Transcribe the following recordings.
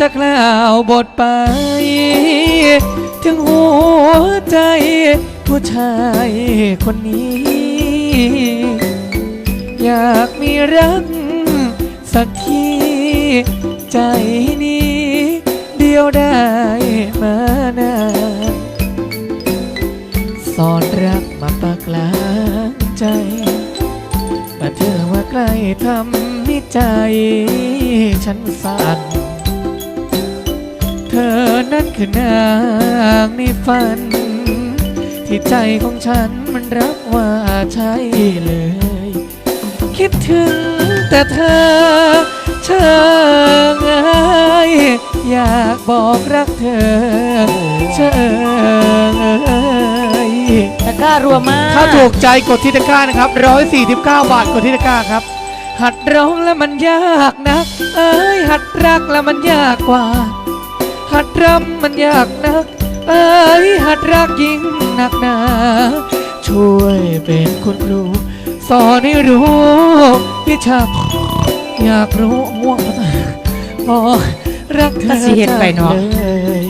จะกล่าวบทไป ถึงหัวใจผู้ชายคนนี้ อยากมีรักสักทีใจนี้ เดียวได้มานานสอนรักมาปากลางใจ แต่เธอว่าใกล้ทำให้ใจฉันสั่น อนั้นคือนางในฝัน ที่ใจของฉันมันรับว่าใช่เลย คิดถึงแต่เธอเชิงเอ้ยอยากบอกรักเธอเชิงเอ้ยตะกร้ารัวมากถ้าถูกใจกดที่ตะกร้านะครับ 149 บาทกดที่ตะกร้าครับ หัดร้องแล้วมันยากนักเอ้ยหัดรักแล้วมันยากกว่า หัดรำมันยากนัก เอ้ยหัดรักยิ่งหนักหนาช่วยเป็นคุณครู สอนให้รู้วิชาอยากรู้ง่วงมากบอกรักเธอก็สิเฮ็ดไปเนาะ จังเลย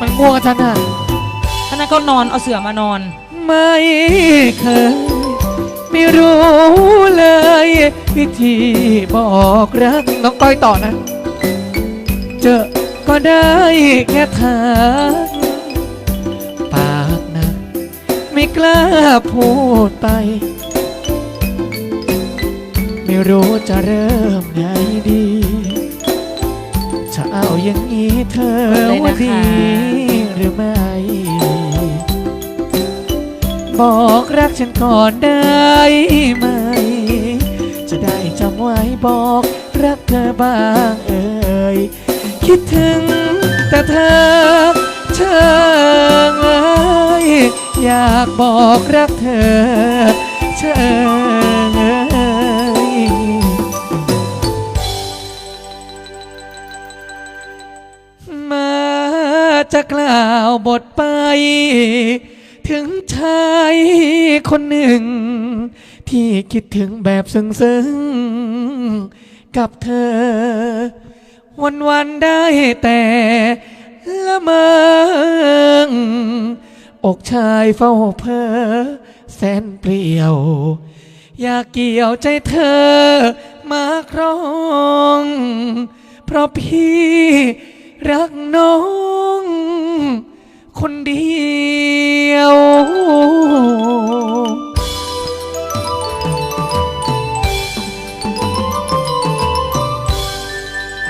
มันง่วงจังอะ ท่านนั้นก็นอนเอาเสือมานอน ไม่เคย ไม่รู้เลย วิธีบอกรักน้องก้อยต่อนะ เจอก็ ได้แค่ทางปากนะไม่กล้าพูดไป ไม่รู้จะเริ่มไงดีจะเอาอย่างนี้เธอเลยว่านะคะดีหรือไม่ บอกรักฉันก่อนได้ไหม จะได้จำไว้บอกรักเธอบ้างเอ่ย คิดถึง แต่เธอเชิงเอ้ยอยากบอกรักเธอเชิงเอ้ย มาจะกล่าวบทไป ถึงชายคนหนึ่ง ที่คิดถึงแบบซึ้งๆ กับเธอ วันวันๆได้แต่ละเมองอกชายเฝ้าเพ้อแสนเปลี่ยว อยากเกี่ยวใจเธอมาครอง เพราะพี่รักน้อง คนเดียว